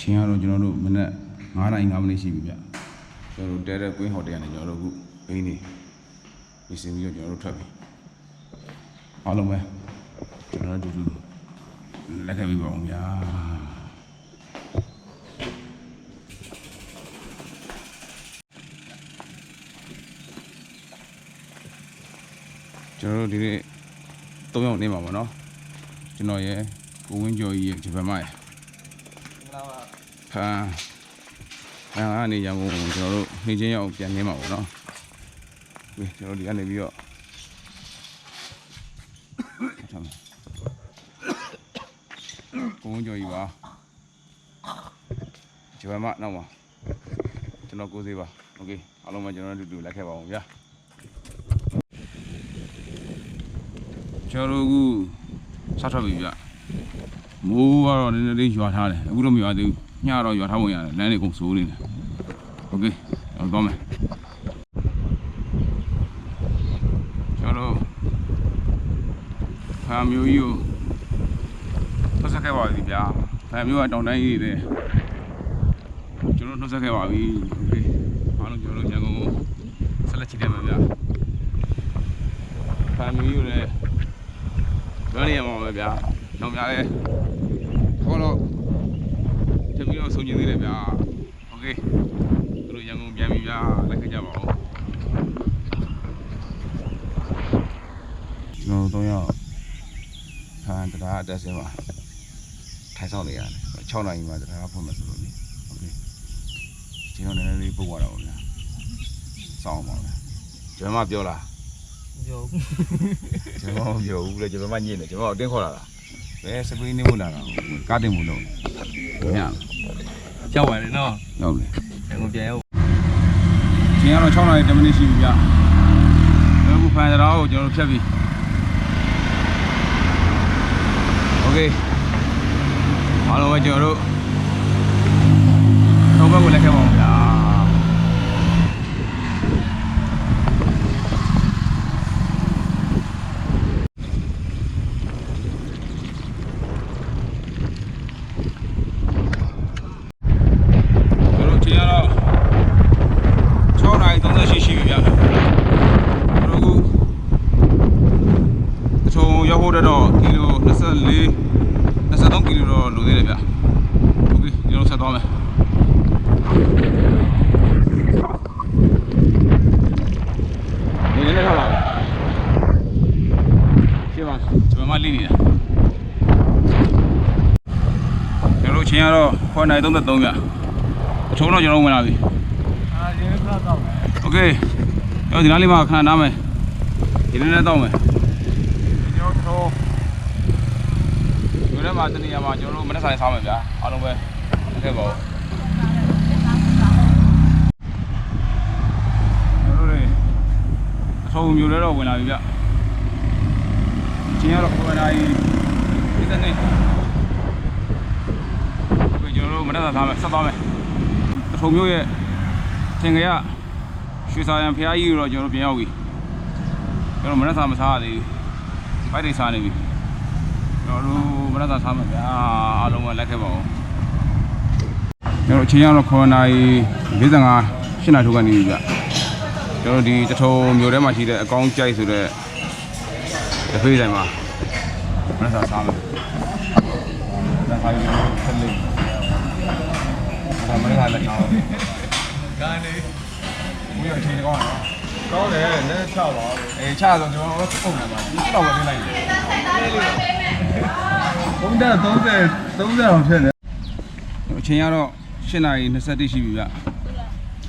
ချင်းကတော့ကျွန်တော်တို့မနက်9:05မိနစ်ရှိပြီဗျကျွန်တော်တို့တဲတဲ့ကွင်းဟိုတယ်ကနေကျွန်တော်တို့အခုအိမ်နေပြင်ဆင်ပြီးတော့ကျွန်တော်တို့ထွက်ပြီအားလုံးပဲကျွန်တော်တို့အတူတူလက်ခံပြီးပါအောင်ဗျာကျွန်တော်တို့ဒီနေ့၃ယောက်နေမှာပါเนาะကျွန်တော်ရဲ့ကိုဝင်းကျော်ကြီးရဲ့ဂျပန်မရဲ့ ဖန်ဖန်ကနေရန်ကုန်ကိုကျွန်တော်တို့နေချင်းရောက်ပြန်နေမှာပေါ့နော်။ဒီကျွန်တော်ဒီကနေပြီးတော့ထားမယ်။ကိုဝင်းကျော်ကြီးပါ။ဂျပန်မနောက်ပါကျွန်တော်ကိုစေးပါ။ Okay အားလုံးပဲကျွန်တော်တို့အတူတူလိုက်ခဲ့ပါအောင်ဗျာ။ကျွန်တော်တို့အခုစထွက်ပြီဗျ။မိုးကတော့နည်းနည်းလေးရွာထားတယ်အခုတော့မရွာသေးဘူး ညတော့ရွာထားပုံရတယ်လမ်းတွေအကုန်စိုးနေတယ်โอเคကျွန်တော်သွားမယ်ကျွန်တော်ဖာမျိုးကြီးကိုနှုတ်ဆက်ခဲ့ပါပြီဗျာဖာမျိုးကတောင်တိုင်းကြီးတွေကျွန်တော်နှုတ်ဆက်ခဲ့ပါပြီโอเคအားလုံးကျွန်တော်တို့ရန်ကုန်ကိုဆက်လက်ချစ်တယ်မှာဗျာဖာမျိုးကြီးကိုလည်းပြောနေရမှာပဲဗျာနောက်များလဲခေါ်တော့ တမီတော့ဆုံးကျင်သေးတယ်ဗျာโอเคသူတို့ရန်ကုန်ပြန်ပြီဗျာလက်ခကြပါဦးကျွန်တော်တို့တော့ဖန်တရားအတက်ဆင်းပါထိုင်ဆောင်နေရတယ်6နာရီမှတရားဖွင့်မယ်ဆိုလို့လေโอเคကျွန်တော်နည်းနည်းလေးပုတ်သွားတော့ဗျာစောင်းပါဗျာကျွန်တော်မပြောလား ပြော ကျွန်တော်မပြောဘူးလေကျွန်တော်မညစ်နေကျွန်တော်အတင်းခေါ်လာတာ ဘယ်စပင်းနေမလာတာကားတင်မလို့ည ကြောက်ပါတယ်နော် ဟုတ်လေ ငါပြန်ရောက် ကျင်းကတော့6နာရီ10မိနစ်ရှိပြီဗျအခုဖန်ကြတော့ကျွန်တော်တို့ဖြတ်ပြီโอเคအားလုံးပဲကျွန်တော်တို့တော့ဘက်ကိုလက်ခဲ့ပါဦးဗျာ ကျွန်မလိနေတာကျွန်တော်ချင်းကတော့9နာရီ33ဗျာအချုံတော့ကျွန်တော်ဝင်လာပြီ အာဒီကတော့ โอเคကျွန်တော်ဒီနားလေးမှာခဏနားမယ်ဒီနေ့နဲ့တော့မယ် ကျွန်တော် ဒီနေ့မှာတနေရာမှာကျွန်တော်တို့မနေ့ဆိုင်စားမယ်ဗျာအားလုံးပဲโอเคပါဦးကျွန်တော်တို့တွေအဆုံးမျိုးလည်းတော့ဝင်လာပြီဗျ ချင်းရတော့ကိုယ်တိုင်ဒီတနေ့ကိုကျွန်တော်တို့မနေ့ဆိုင်စားမယ်ဆက်သွားမယ်အဆုံးမျိုးရဲ့သင်္ကရရွှေစာရန်ဖះကြီးတော့ကျွန်တော်တို့ပြန်ရောက်ပြီကျွန်တော်မနေ့စာမစားရသေးဘူးပိုက်တွေစားနေပြီကျွန်တော်တို့မရတာစားမယ်ဗျာအားလုံးပဲလက်ခဲ့ပါဦးကျွန်တော်အချိန်ကတော့9နာရီ55 8နာရီထိုးကနေပြီဗျကျွန်တော်ဒီတထုံမြို့ထဲမှာရှိတဲ့အကောင်းကြိုက်ဆိုတဲ့ တဖေးဆိုင်မှာမရတာစားမယ်ဒါခိုင်းလို့ဆက်လေးဒါမရတာလည်းကောင်းတယ်ကာနေဘုရားအချိန်ကောင်းနော်ကောင်းတယ်နဲ့ချပါအေးချဆိုကျွန်တော်တို့ပုံနေပါဒီတော့ပဲလိုက်တယ်ဘုံတက်30 30အောင်ဖြစ်နေအချိန်ကတော့8နာရီ21ရှိပြီဗျ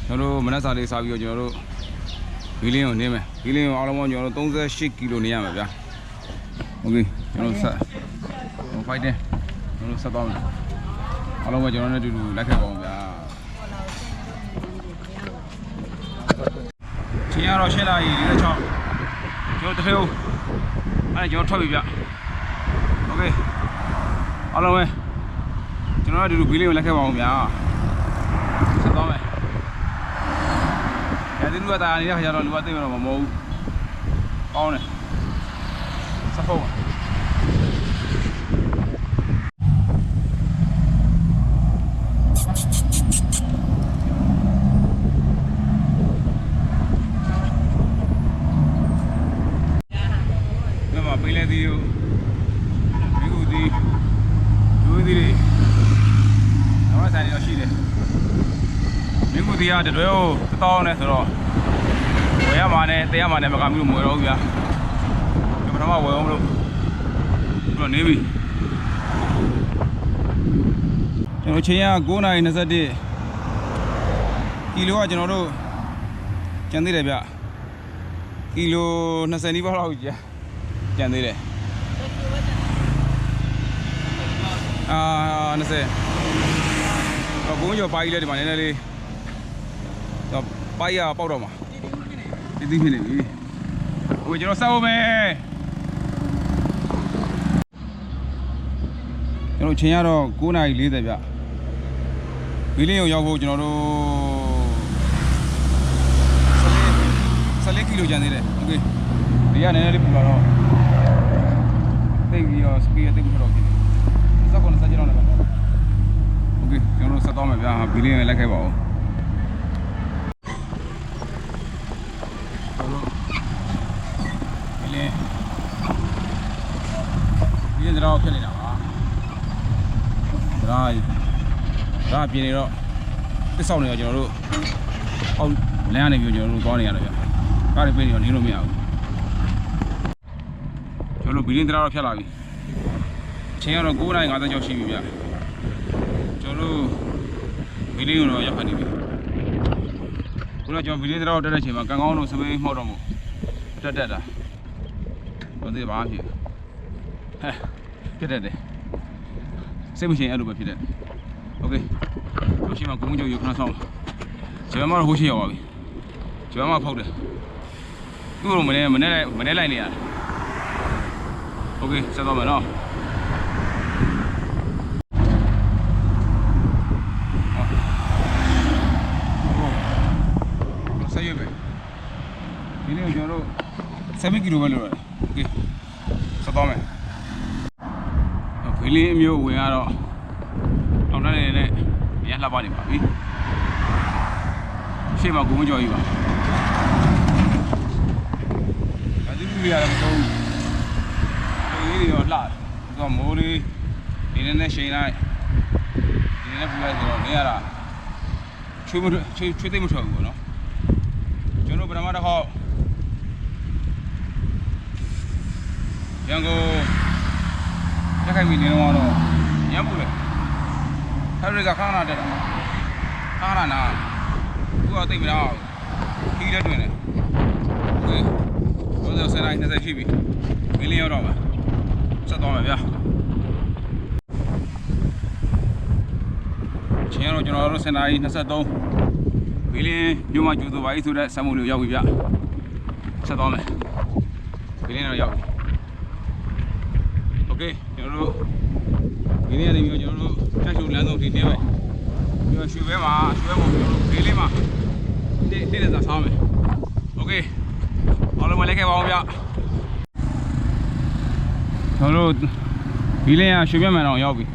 ကျွန်တော်တို့မနက်စာလေးစားပြီးတော့ကျွန်တော်တို့ဘီလင်းကိုနင်းမယ်ဘီလင်းကိုအားလုံးပေါင်းကျွန်တော်တို့38ကီလိုနေရမှာဗျ โอเคကျွန်တော်တို့ဆက်ကျွန်တော်ဖိုက်တယ်ကျွန်တော်တို့ဆက်သွားမယ်အားလုံးပဲကျွန်တော်တို့အတူတူလိုက်ခဲ့ပါအောင်ဗျာချိန်ကတော့8နာရီ46ကျွန်တော်တစ်ဖက်ဦးအဲ့ဒါကျွန်တော်ထွက်ပြီဗျโอเคအားလုံးပဲ ကျွန်တော်တို့အတူတူဘီလေးကိုလက်ခဲ့ပါအောင်ဗျာဆက်သွားမယ်။အဲဒီလူကတာနေတဲ့ခါကျတော့လူကသိမတော့မမဟုတ်ဘူး။ကောင်းတယ်။ စဖုံးမင်းလည်းဒီကိုမိကူဒီဒူးဒီတွေတော့ဆိုင်ရောရှိတယ်မိကူဒီကတရွဲကို1000နဲ့ဆိုတော့ဝယ်ရမှာနဲ့တရရမှာနဲ့မကမှုလို့မဝယ်တော့ဘူးဗျာ ထမဝယ်အောင်မလို့ပြီးတော့နေပြီကျွန်တော်ချိန်က9:21ကီလိုကကျွန်တော်တို့ကျန်သေးတယ်ဗျကီလို20နီးပါးလောက်ကျန်ကျန်သေးတယ်အာ20တော့ဘုံကျော်ပါကြီးလဲဒီမှာနည်းနည်းလေးတော့ပါကြီးကပေါက်တော့မှာတိတိဖြစ်နေပြီဟိုကျွန်တော်စောက်မယ် ကျွန်တော်ချိန်ကတော့9:40ဗျဘီလင်းကိုရောက်ဖို့ကျွန်တော်တို့14ကီလိုကျန်သေးတယ်โอเคဒီကနည်းနည်းလေးပူလာတော့သိပြီးတော့စပီးရသိပြီးတော့ဖြစ်နေစက်ကောစက်ကြတော့လည်းโอเคကျွန်တော်တို့ဆက်တော့မယ်ဗျာဘီလင်းရဲ့လက်ခဲ့ပါဦးဘီလင်းဘီလင်းတော့ဖြစ်နေတာပါ ဒါဒါပြင်းနေတော့တစ်ဆောက်နေတော့ကျွန်တော်တို့အောက်လမ်းကနေပြီးကျွန်တော်တို့သွားနေရတယ်ဗျကားတွေပြင်းနေတော့နေလို့မရဘူးကျွန်တော်တို့ဘီလင်းတရားတော့ဖြတ်လာပြီအချိန်ကတော့9:50ကျော်ရှိပြီဗျကျွန်တော်တို့ဘီလင်းကိုတော့ရောက်ခနေပြီခုနကကျွန်တော်ဘီလင်းတရားတော့တက်တဲ့ချိန်မှာကံကောင်းတို့စပိန်မှောက်တော့မို့တက်တက်တာဘာသေးဘာဖြစ်ဟဲ့ဖြစ်တတ်တယ် စိတ်မရှင်အဲ့လိုပဲဖြစ်တတ်တယ်โอเคတို့ရှိမှကိုမကျော်ရခဏဆောင်ဂျပန်မှာတော့ဟိုရှိရောက်ပါပြီဂျပန်မှာဖောက်တယ်သူ့လိုမနေမနေလိုက်မနေလိုက်နေရတယ်โอเคဆက်တော့မယ်နော်ဆက်ရွက်ပဲဒီနေ့ကျွန်တော်တို့7ကီလိုပဲလိုရတယ် ဖေးလေးအမျိုးဝင်ရတော့တောင်းတန်းနေနဲ့ရလှပနေပါပြီရှေ့မှာကိုမကြော်ကြီးပါအဲဒီလူရလည်းမတော့ဘူးလူလေးတွေတော့လှတယ်သူကမိုးလေးဒီနေ့နဲ့ရှိန်လိုက်ဒီနေ့ပူလိုက်ဆိုတော့နေရတာချွေးမချွေးချွေးသိမ့်မထွက်ဘူးပေါ့နော်ကျွန်တော်ပထမတစ်ခေါက်ရန်ကုန် ရက်ခိုင်မီနေတော့တော့ရမ်းပူတယ်ဟဲ့ရီကခဏခဏတက်တာခဏခဏနာသူကသိမ့်မလားခီးလက်တွင်တယ်โอเคဘောတော့ဆယ်တိုင်း20ရှိပြီမင်းလင်းရောက်တော့မှာဆက်သွားမယ်ဗျာချင်းတော့ကျွန်တော်တို့စင်တိုင်း23မင်းလင်းမြို့မှာကျူသူပါကြီးဆိုတဲ့ဆမ်မှုလေးရောက်ပြီဗျဆက်သွားမယ်မင်းလင်းတော့ရောက်ပြီโอเค ကျွန်တော်တို့ဒီနေ့ကနေပြီးတော့ကျွန်တော်တို့တက်ရှုလမ်းဆုံးထိနေမယ်ပြီးတော့ရွှေဘဲမှာရွှေဘဲမှာကျွန်တော်တို့ဘေးလေးမှာတိတိတဲ့သာဆောင်းမယ်โอเคအားလုံးမလဲခဲ့ပါအောင်ဗျကျွန်တော်တို့ဘီလင်းကရွှေဘဲမှန်အောင်ရောက်ပြီ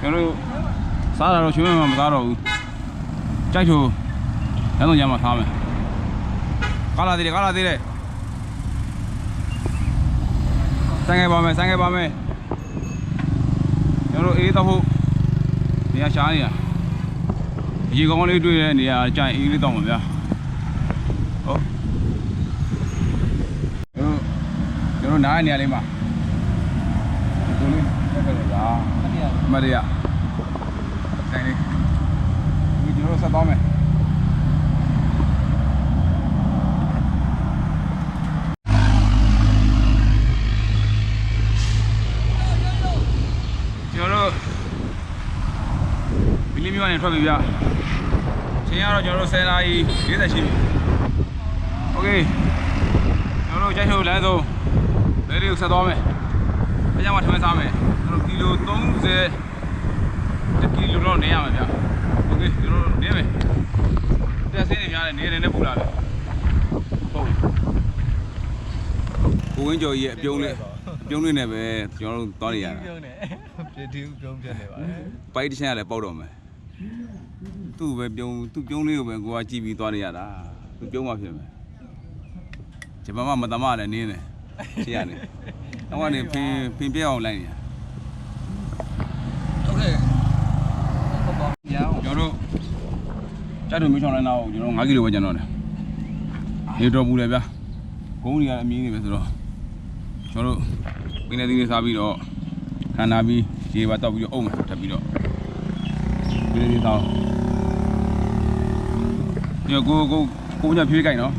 ကျွန်တော်တို့စားတာတော့ရွှေဘဲမှန်မစားတော့ဘူးကြိုက်ချိုလမ်းဆုံးညမှာစားမယ်ကားလာသေးတယ်ကားလာသေးတယ် ဆိုင်ခဲ့ပါမယ်ဆိုင်ခဲ့ပါမယ်ကျွန်တော်တို့အေးတော့ဖို့နေရာရှားနေတာအရေကောင်းလေးတွေ့တဲ့နေရာကြိုင်အေးလေးတော့မှာဗျာဟုတ်ကျွန်တော်တို့နားရနေရာလေးမှာကိုလေးတက်ကြရလားမရရဆိုင်လေးဒီကျွန်တော်တို့ဆက်သွားမယ်ကျွန်တော်တို့ ဘီလီမျိုးကနေထွက်ပြီဗျချိန်ကတော့ကျွန်တော်တို့10နာရီ40ရှိပြီโอเคကျွန်တော်တို့ကြိုက်ထုတ်လမ်းဆုံးဘယ်လေးကိုဆက်သွားမယ်အဲကြောင့်မှထမင်းစားမယ်ကျွန်တော်ကီလို30တကီလိုတော့နေရမှာဗျโอเคကျွန်တော်တို့နေမယ်တက်စင်းနေများတယ်နေနေနဲ့ပူလာတယ်ဟုတ်ကိုဝင်းကျော်ကြီးရဲ့အပြုံးလေးအပြုံးလေးနဲ့ပဲကျွန်တော်တို့သွားနေရတာ ပြုံးနေပြတီးပြုံးပြနေပါလေ ပိုက်တစ်ချမ်းကလည်းပေါက်တော့မယ် သူ့ပဲပြုံးသူ့ပြုံးလေးကိုပဲကိုကကြည့်ပြီးသွားနေရတာသူပြုံးမှဖြစ်မယ်ဂျပန်မှာမတမလည်းနင်းတယ်ရှေ့ရနေတော့ကနေဖင်ဖင်ပြက်အောင်လိုက်နေရโอเค တိုက်ထုံမျိုးချောင်းလိုက်တော့ကျွန်တော်5ကီလိုပဲကျန်တော့တယ်နေတော့ဘူးလေဗျာကုန်းကြီးကအမြင်းနေပဲဆိုတော့ကျွန်တော်တို့ပင်းနေသီးလေးစားပြီးတော့ခန္ဓာပြီးရေပါတောက်ပြီးတော့အုံးမယ်ထပ်ပြီးတော့ပင်းနေသီးစား ညကိုကိုကိုညဖြေးကြိုင်နော်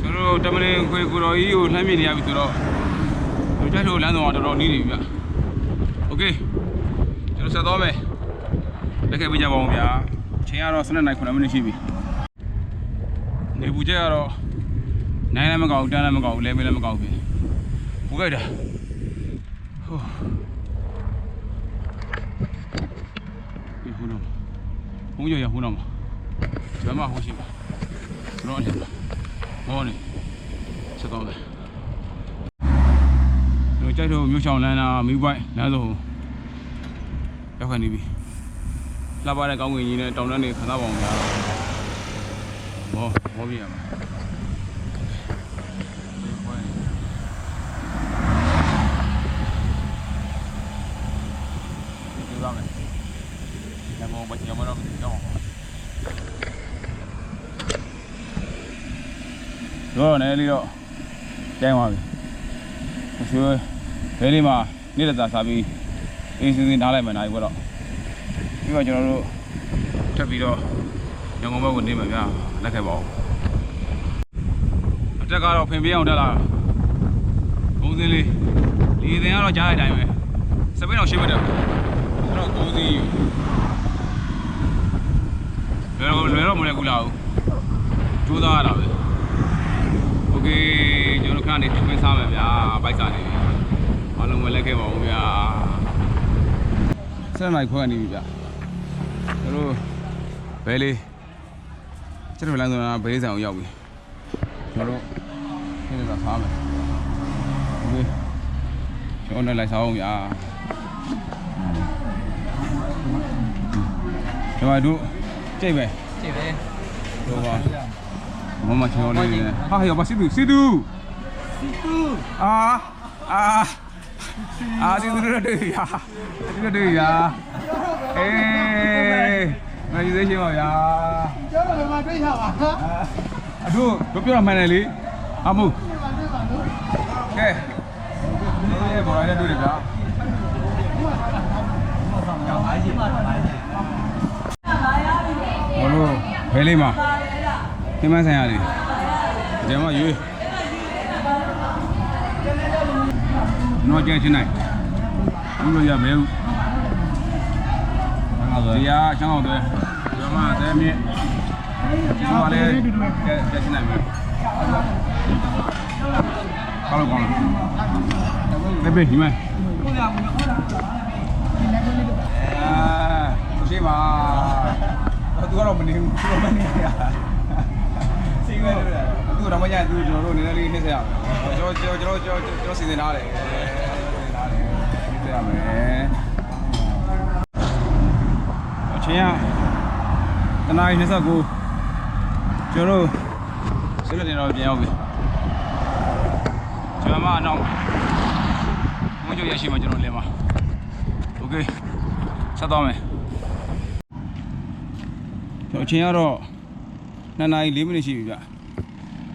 ကျွန်တော်တို့တမလင်ခွေကိုတော်ကြီးကိုလှမ်းမြင်နေရပြီဆိုတော့တို့ကြိုက်လို့လမ်းဆောင်တော့တော်တော်နီးနေပြီဗျာโอเคကျွန်တော်ဆက်သွားမယ် လက်ခဲ့ပေးကြပါဦးဗျာအချိန်ကတော့7နိုင်9မိနစ်ရှိပြီနေပူချက်ကတော့နိုင်လည်းမကောက်ဘူးတန်းလည်းမကောက်ဘူးလဲမလည်းမကောက်ဘူးပူခဲ့တာဟိုဒီဟိုတော့ ဘုံရရဟိုတော့မှာကျွမ်းမဟိုရှိပါကျွန်တော်အလင်းဟောနေချက်တော့မယ်တို့ကြိုက်တော့မြို့ချောင်းလမ်းနာမိပိုက်လမ်းစုံရောက်ခနေပြီလှပတဲ့ကောင်းကင်ကြီးနဲ့တောင်တန်းတွေခံစားပါအောင်ဗျာဘောဘောပြရမှာဒီလိုမယ် ညမောဘာညမောတော့မသိတော့တော့နေလေးတော့တိုင်းသွားပြီမဆွေးဘဲလေးမှာနေ့တစ်သာစားပြီးအေးစင်းစင်းနားလိုက်မှနိုင်ဘောတော့ပြီးတော့ကျွန်တော်တို့ထပ်ပြီးတော့ရန်ကုန်ဘက်ကိုနေမှာဗျာလက်ခဲ့ပါဦးအတက်ကတော့ဖင်ပေးအောင်တက်လာဘုံစင်းလေးလီသင်ကတော့ကြားရတဲ့အတိုင်းပဲစပိန်အောင်ရှင်းမတက်ဘူးအဲ့တော့ဘုံစင်းယူ လွယ်တော့လွယ်တော့မလဲကူလာဘူးကြိုးစားရတာပဲโอเคကျွန်တော်ခဏနေထမင်းစားမယ်ဗျာဘိုက်စားနေပြီအားလုံးပဲလက်ခဲ့ပါဦးဗျာဆက်နိုင်ခွဲနေပြီဗျာ ကျွန်တော်ဘဲလေးကျွန်တော်လမ်းဆောင်ဘဲလေးဆောင်ရောက်ပြီကျွန်တော်တို့ခင်းနေတာစားမယ်โอเคကျွန်တော်လည်းလိုက်စားအောင်ဗျာကျွန်တော်တို့ ကြိတ်ပဲကြည့်ပဲတို့ပါမမချောလေးနဲ့ဟာရပါစီတူစီတူစီတူအာအာအာဒီလိုတွေရဒီလိုတွေရအေးမကြီးသေးရှင်ပါဗျာကျောင်းတော်မှာတွေ့ရပါဟာအတို့တို့ပြောရမှန်တယ်လေအမှုကဲဒီဘော်ရိုင်းနဲ့တွေ့တယ်ဗျာ လို့ဘဲလေးမှာခင်းမဆိုင်ရတယ်ဒီမှာရွေးနော်ကျင်းချင်းနိုင်ဘူးလို့ရမဲဘူးဒီကချောင်းအောင်တွေဒီမှာသဲမြင့်ဒီမှာလည်းကျကျချင်းနိုင်မယ်ကောင်းလို့ကောင်းလို့ဘယ်ပဲဒီမှာအာရှိပါ သူကတော့မနေဘူးသူတော့မနေရစိတ်ပဲလို့သူတော့မရသူကျွန်တော်တို့နည်းနည်းလေးနှိမ့်ဆက်ရမယ်ကျွန်တော်ကျွန်တော်ကျွန်တော်ကျွန်တော်စီစဉ်ထားတယ်စီစဉ်ထားတယ်နှိမ့်ဆက်ရမယ်အချင်းကတနားရီ29ကျွန်တော်တို့စိတ်လည်းတော့ပြန်ရောက်ပြီကျွန်တော်မအနောက်မုန်းကြရရှိမှကျွန်တော်လင်းပါโอเคဆက်သွားမယ် ကျွန်တော်အချင်းကတော့2နာရီ4မိနစ်ရှိပြီဗျ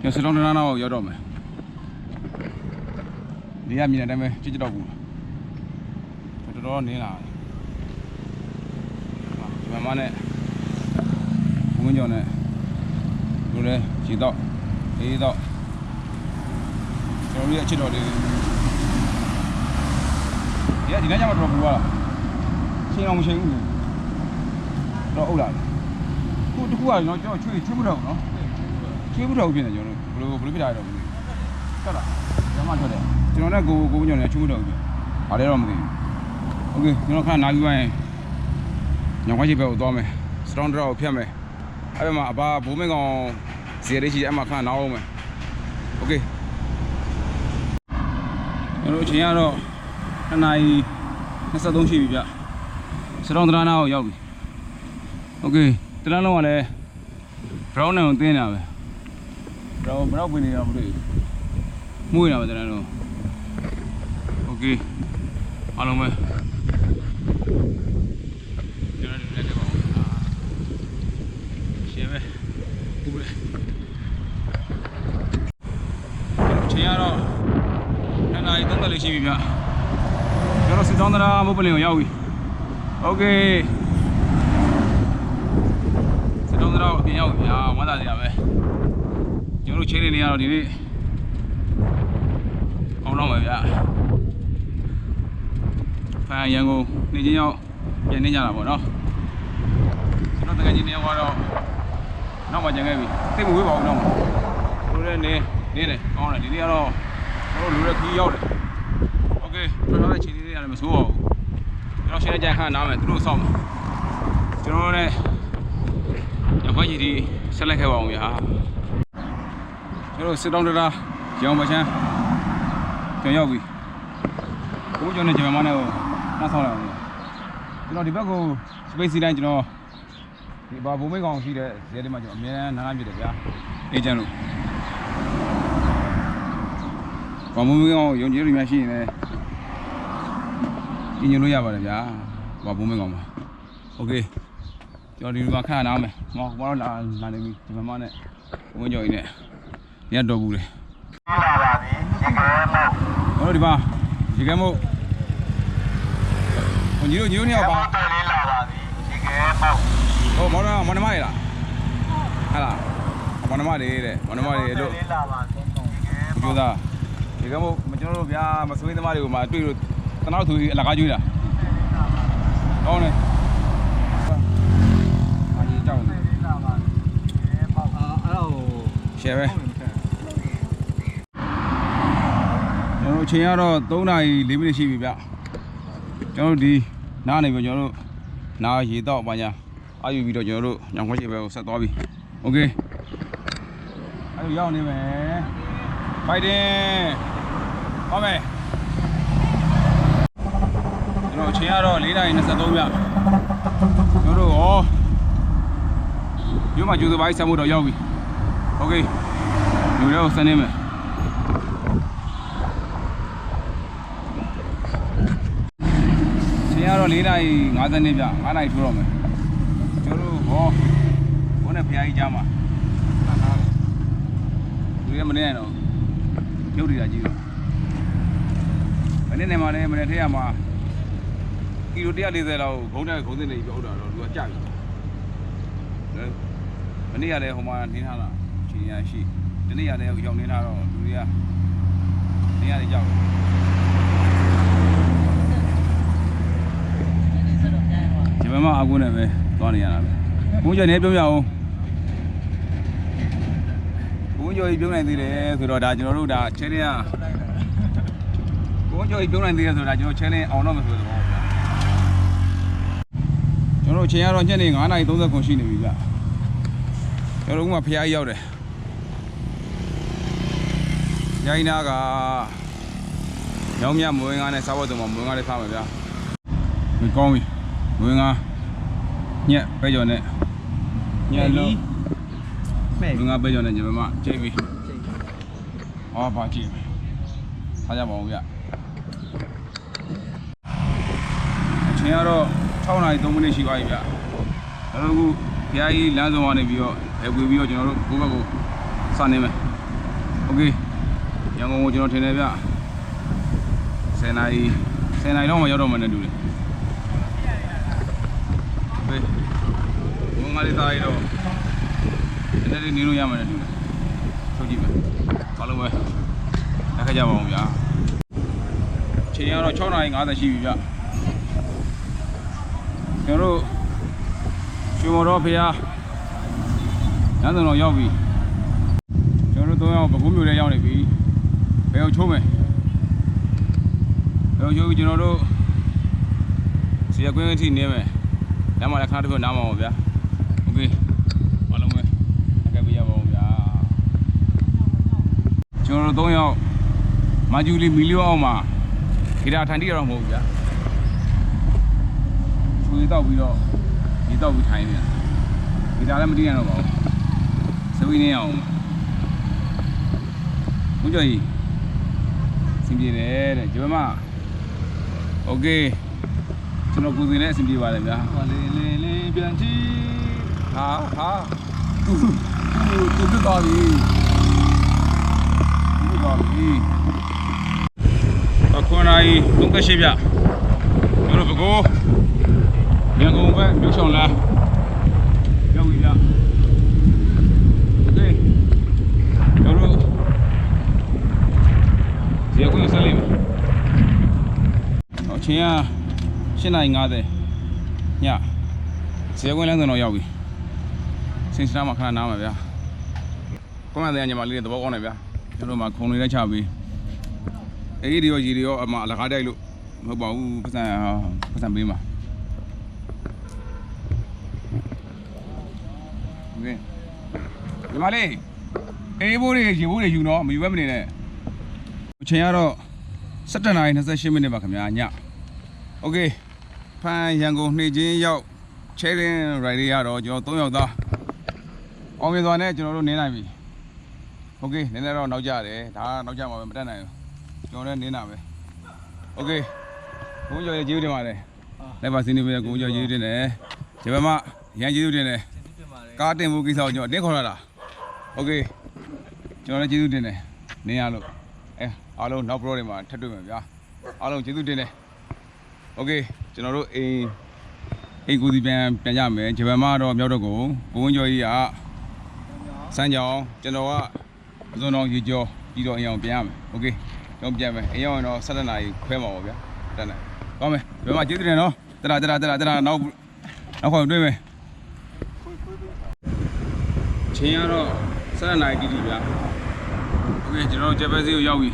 ကျွန်တော်စတောင်းတနာနာကိုရောက်တော့မယ်ဒီကမြင်တဲ့အတိုင်းပဲကြည့်ကြတော့ဘူးတော်တော်နင်းလာတယ်ဒီမှာနဲ့ဘုံကြောင့်နဲ့လူလဲခြေတော့အေးတော့ကျွန်တော်တို့ရဲ့အချစ်တော်လေးဒီကဒီနေ့ကျမှတော်ပူသွားတာချင်းအောင်မချင်းဘူးတော့အုပ်လာတယ် ခုတခုကကျွန်တော်ကျွန်တော်ချွေးချွေးမတော့ဘူးနော်ချွေးမတော့ဘူးပြင်တယ်ကျွန်တော်တို့ဘယ်လိုဘယ်လိုဖြစ်တာလဲတော့မသိဘူးဟုတ်လားကျမထွက်တယ်ကျွန်တော်နဲ့ကိုကိုကြောင့်လည်းချွေးမတော့ဘူးပြင်ဘာလဲတော့မသိဘူးโอเคကျွန်တော်ခဏနားပြီးသွားရင်ညောင်ခွက်ကြီးဘက်ကိုသွားမယ်စတောင်းဒရောကိုဖျက်မယ်အဲ့ဘက်မှာအဘဘိုးမင်းကောင်ဇီရီရှိတယ်အဲ့မှာခဏနားအောင်မယ်โอเคကျွန်တော်အချိန်ကတော့2နာရီ23ရှိပြီဗျစတောင်းဒရာနာကိုရောက်ပြီโอเค တလန်းလုံးကလည်း brown နဲ့ကိုတင်းနေတာပဲ brown ဘယ်တော့ဝင်နေတာမသိဘူးမှုနေတာပဲတလန်းလုံး okay အားလုံးပဲကျွန်တော်လည်းလက်ပါအောင်ရှင်းပဲဘူးလေချိန်ရတော့နှစ်နာရီ30လေးရှိပြီဗျကျွန်တော်စစ်တောင်းတရာမုတ်ပလင်ကိုရောက်ပြီ okay တောင်းတရာအပြင်ရောက်ပြီဗျာဝမ်းသာစရာပဲကျွန်တော်တို့ချိန်နေနေရတော့ဒီနေ့အောင်တော့မယ်ဗျာဖန်ရန်ကုန်နေချင်းရောက်ပြန်နေကြတာပေါ့နော်ကျွန်တော်တကယ်ကြီးနေရောက်တော့နောက်မှကြံခဲ့ပြီသိမဝေးပါဘူးနောက်မှတို့လည်းနေနေတယ်ကောင်းတယ်ဒီနေ့ကတော့တို့လူတွေခီးရောက်တယ်โอเคထွက်ထားတဲ့ချိန်လေးတွေရတယ်မဆိုးပါဘူးကျွန်တော်ရှင်းတဲ့ကြံခန့်နားမယ်သူတို့စောင့်မယ်ကျွန်တော်လည်း ရခွက်ကြီးဒီဆက်လက်ခဲ့ပါအောင်ဗျာကျွန်တော်စစ်တောင်းတရာရောင်ပချမ်းပြန်ရောက်ပြီကိုကျော်နဲ့ဂျမမနဲ့ကိုနှားဆောင်လိုက်အောင်ကျွန်တော်ဒီဘက်ကို space တိုင်းကျွန်တော်ဒီဘာဘုံမိတ်ကောင်ရှိတဲ့ဇဲလေးမှာကျွန်တော်အများအားနားနားပြတယ်ဗျာအေဂျင့်လို့ဘာဘုံမိတ်ကောင်ယုံကြည်လို့များရှိရင်လည်းညင်ညွှန်လို့ရပါတယ်ဗျာဘာဘုံမိတ်ကောင်ပါโอเค ကျွန်တော်ဒီမှာခဏနားမယ်ဟောဘာလို့လာလာနေပြီဂျမမနဲ့ဝင်းကျော်ကြီးနဲ့ညတော့ဘူးလေလာပါပြီရေခဲမောက်ကျွန်တော်ဒီမှာဒီကဲမို့ဟိုညီတို့ညီတို့နှစ်ယောက်ပါတယ်လေးလာပါပြီရေခဲမောက်ဟိုမောင်နှမမောင်နှမလေးလားဟာလားမောင်နှမလေးတဲ့မောင်နှမလေးတို့လေးလာပါပြီရေခဲကျိုးသားဒီကမို့ကျွန်တော်တို့ဗျာမဆွေးသမားတွေကိုမှတွေ့လို့တနောက်သူအလကားကျွေးတာကောင်းတယ်အာကြီးကြောက်နေ လေးလာပါရေခဲမောက် အာအဲ့ဒါကို ရှယ်ပဲ ဟုတ်တယ်မထက် ကျွန်တော်တို့အချိန်ကတော့3နာရီ4မိနစ်ရှိပြီဗျကျွန်တော်တို့ဒီနားနေပြီကျွန်တော်တို့နားရေတော့ပါညာအာယူပြီးတော့ကျွန်တော်တို့ညောင်ခွက်ချေဘက်ကိုဆက်သွားပြီโอเคအဲ့လိုရောက်နေမယ်ဖိုက်တင်ဟောမယ်ကျွန်တော်အချိန်ကတော့4နာရီ23ဗျကျွန်တော်တို့ဩမြို့မှာကျူစပိုင်းဆက်မှုတော့ရောက်ပြီโอเค လူတွေကိုဆက်နေမယ်ချိန်ကတော့4နာရီ50နှစ်ပြ5နာရီထိုးတော့မယ်ကျွန်တော်တို့ဟောဘုန်းနဲ့ဖျားကြီးကြားမှာလူတွေမနေနိုင်တော့ရုပ်တွေကကြီးတော့မနေ့နဲ့မှလည်းမနေ့ထက်ရမှာကီလို140လောက်ဂုံးတဲ့ဂုံးတဲ့နေပြောတာတော့လူကကြပြီမနေ့ကလည်းဟိုမှာနေထားတာချိန်ရရှိ ဒီနေ့ကလည်းရောက်နေထားတော့လူတွေကနေရာတွေကြောက်ဒီဘက်မှာအကူနဲ့ပဲသွားနေရတာပဲဘုန်းကျော်နေပြောပြအောင်ဘုန်းကျော်ကြီးပြောနိုင်သေးတယ်ဆိုတော့ဒါကျွန်တော်တို့ဒါ challenge ကဘုန်းကျော်ကြီးပြောနိုင်သေးတယ်ဆိုတော့ဒါကျွန်တော် challenge အောင်တော့မယ်ဆိုတော့ဗျာကျွန်တော်တို့ချိန်ရတော့ညနေ9:30ခွန်ရှိနေပြီဗျကျွန်တော်တို့ကဖျားကြီးရောက်တယ် ရိုင်းနာကရောင်းမြမွေးငါးနဲ့စားဖို့တုံးမှာမွေးငါးလေးစားမယ်ဗျာဒီကောင်းပြီ ငွေငါညက်ပဲကြော်နဲ့ညက်လုံး မဲ့ ငွေငါပဲကြော်နဲ့ညီမမချိန်ပြီဟောပါကြည့်ထားကြပါဦးဗျအချိန်ကတော့6နာရီ3မိနစ်ရှိပါပြီဗျကျွန်တော်တို့ကဘုရားကြီးလမ်းဆောင်ကနေပြီးတော့ဘယ်ပွေပြီးတော့ကျွန်တော်တို့ကိုယ့်ဘက်ကိုစနေမယ်โอเคရ န်ကုန်ကိုကျွန်တော်ထင်တယ်ဗျ10နာရီ10နာရီလောက်မှရောက်တော့မှနဲ့တူတယ်ပဲဘုံငါလေးသားရတော့နည်းနည်းလေးနေလို့ရမှာနဲ့တူတယ်ထုတ်ကြည့်မယ်ဘာလို့ပဲလက်ခကြပါအောင်ဗျာချိန်ကတော့6နာရီ50ရှိပြီဗျကျွန်တော်တို့ရွှေမော်တော်ဖေဟာညနေတော့ရောက်ပြီကျွန်တော်တို့၃ယောက်ပကုမျိုးလေးရောက်နေပြီ ဘယ်ကိုချိုးမယ်ဘယ်ကိုချိုးပြီးကျွန်တော်တို့ဇေယျကွင်းအထိနေမယ် လမ်းမှာလည်းခဏတစ်ခုနားမအောင်ဗျာโอเคဘာလုံးပဲအကပ်ပြရပါဦးဗျာကျွန်တော်တို့၃ယောက်မာဂျူလီမီလီယံအောင်မှာဂီတာထိုင်တိရတော့မဟုတ်ဘူးဗျာချွေတော့ပြီးတော့ဒီတော့ပြီးထိုင်နေတာဂီတာလည်းမတိရတော့ပါဘူးစဝီနေအောင်ဘုန်းကျော်ကြီးစ င်ပြေတယ်တဲ့ဒီဘက်မှာโอเคကျွန်တော်ကိုယ်စီလည်းအဆင်ပြေပါတယ်ဗျာ ဟောလေးလေးလေးပြန်ကြည့် ဟာဟာ တူတူသွားပြီတူသွားပြီအခုနိုင်38ပြကျွန်တော်ဘကိုရန်ကုန်ဘက်မြို့ဆောင်လာ ဇေကွင်းဆက်လိမ့်မယ်အချိန်က8:50ညဇေကွင်းလမ်းစဉ်တော့ရောက်ပြီ စင်စတာမှာခဏနားမှာဗျာကွန်မန်တဲ့ညီမလေးတွေသဘောကောင်းတယ်ဗျာကျွန်တော်မှခုံလေးလည်းချပြီးအေးဒီရောရီတွေရောအမအလကားတိုက်လို့မဟုတ်ပါဘူးပတ်စံပတ်စံပေးမှာโอเคညီမလေးအေးဘိုးတွေရေဘိုးတွေယူတော့မယူဘဲမနေနဲ့ အချိန်ကတော့17နာရီ28မိနစ်ပါခင်ဗျာညโอเคဖန်ရန်ကုန်နှိပ်ချင်းရောက်ချဲရင်ရိုင်တွေရတော့ကျွန်တော်3ယောက်သား အောင်မြင်စွာနဲ့ကျွန်တော်တို့နင်းနိုင်ပြီโอเคနင်းနေတော့နောက်ကြတယ်ဒါကနောက်ကြမှာပဲမတက်နိုင်ဘူးကျွန်တော်လည်းနင်းတာပဲโอเคကိုကျော်ရဲ့ကျေးဇူးတင်ပါတယ်လိုက်ပါစင်းနေပြီကိုကျော်ကျေးဇူးတင်တယ်ဒီဘက်မှာရန်ကျေးဇူးတင်တယ် ကျေးဇူးတင်ပါတယ် ကားတင်ဖို့ကိစ္စကိုကျွန်တော်တင်းခေါ်ရတာโอเคကျွန်တော်လည်းကျေးဇူးတင်တယ်နင်းရလို့အဲ အားလုံးနောက် pro တွေမှာထပ်တွေ့မယ်ဗျာအားလုံးကျေးဇူးတင်တယ်โอเคကျွန်တော်တို့အိမ်အိမ်ကိုစီပြန်ပြန်ကြမယ်ဂျပန်မှာတော့မြောက်တော့ကိုကိုဝင်းကျော်ကြီးက စမ်းကြောင်ကျွန်တော်ကအစွန်းတော်ရေကျော်ပြီးတော့အရင်အောင်ပြန်ရမယ်โอเคကျွန်တော်ပြန်မယ်အရင်အောင်တော့7နာရီခွဲမှာပါဗျာတက်နေကောင်းမယ်ဘယ်မှာကျေးဇူးတင်နော်တရာတရာတရာတရာနောက်နောက်ခေါက်တွေ့မယ်ချင်းကတော့7နာရီတိတိဗျာโอเคကျွန်တော်တို့ဂျပန်စီကိုရောက်ပြီ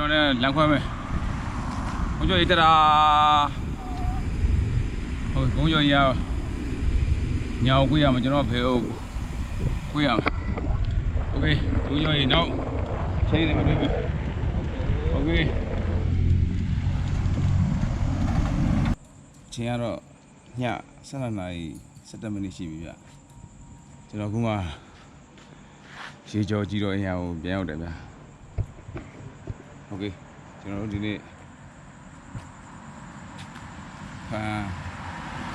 ဘုန်းကြီးကျွန်တော်လည်းလမ်းခွဲမယ်ဘုန်းကြီးတရာဟုတ်ဘုန်းကြီးရညာကိုရမှာကျွန်တော်ဖယ်ဟုတ် ခွေးရမယ်โอเคသူရောရင်နောက်ချိန်နေမှာတွေ့ပြီโอเคချိန်ကတော့ည7နာရီ7မိနစ်ရှိပြီဗျကျွန်တော်ခုမှရေကြောကြီးတော့အရာကိုပြန်ရောက်တယ်ဗျ โอเคကျွန်တော်တို့ဒီနေ့ဖန်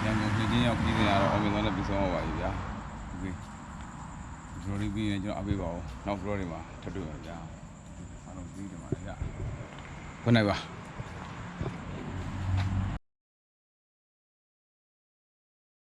ရန်ကုန်ပြည်ချင်းရောက်ပြည်စရာတော့အောင်မြင်သွားတဲ့ပြည်ဆုံးပါပါပြီဗျာโอเค ဘရိုလေးပြီးရင်ကျွန်တော်အပေးပါဦးနောက်ဘရိုတွေမှာထပ်တွေ့ပါဗျာအားလုံးပြီးတယ်ပါလေဗျာခုနိုင်ပါ